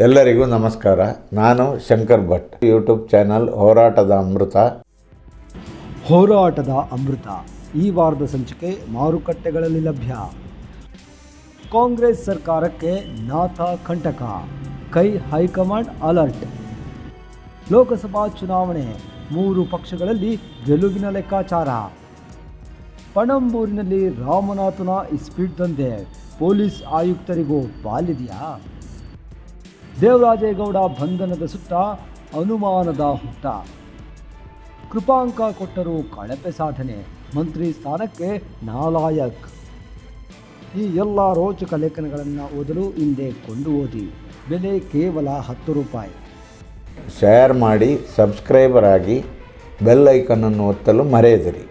ಎಲ್ಲರಿಗೂ ನಮಸ್ಕಾರ. ನಾನು ಶಂಕರ್ ಭಟ್. ಯೂಟ್ಯೂಬ್ ಚಾನಲ್ ಹೋರಾಟದ ಅಮೃತ. ಹೋರಾಟದ ಅಮೃತ. ಈ ವಾರದ ಸಂಚಿಕೆ ಮಾರುಕಟ್ಟೆಗಳಲ್ಲಿ ಲಭ್ಯ. ಕಾಂಗ್ರೆಸ್ ಸರ್ಕಾರಕ್ಕೆ ನಾಥ ಕಂಟಕ. ಕೈ ಹೈಕಮಾಂಡ್ ಅಲರ್ಟ್. ಲೋಕಸಭಾ ಚುನಾವಣೆ. ಮೂರು ಪಕ್ಷಗಳಲ್ಲಿ ಗೆಲುವಿನ ಲೆಕ್ಕಾಚಾರ. ಪಣಂಬೂರಿನಲ್ಲಿ ರಾಮನಾಥನ ಇಸ್ಪೀಟ್ ದಂಧೆ. ಪೊಲೀಸ್ ಆಯುಕ್ತರಿಗೂ ಪಾಲಿದೆಯಾ? ದೇವರಾಜೇಗೌಡ ಬಂಧನದ ಸುತ್ತ ಅನುಮಾನದ ಹುಟ್ಟ. ಕೃಪಾಂಕ ಕೊಟ್ಟರು ಕಳಪೆ ಸಾಧನೆ, ಮಂತ್ರಿ ಸ್ಥಾನಕ್ಕೆ ನಾಲಾಯಕ್. ಈ ಎಲ್ಲ ರೋಚಕ ಲೇಖನಗಳನ್ನು ಓದಲು ಹಿಂದೆ ಕೊಂಡು ಓದಿ. ಬೆಲೆ ಕೇವಲ ಹತ್ತು ರೂಪಾಯಿ. ಶೇರ್ ಮಾಡಿ ಸಬ್ಸ್ಕ್ರೈಬರ್ ಆಗಿ ಬೆಲ್ ಐಕನನ್ನು ಒತ್ತಲು ಮರೆಯದಿರಿ.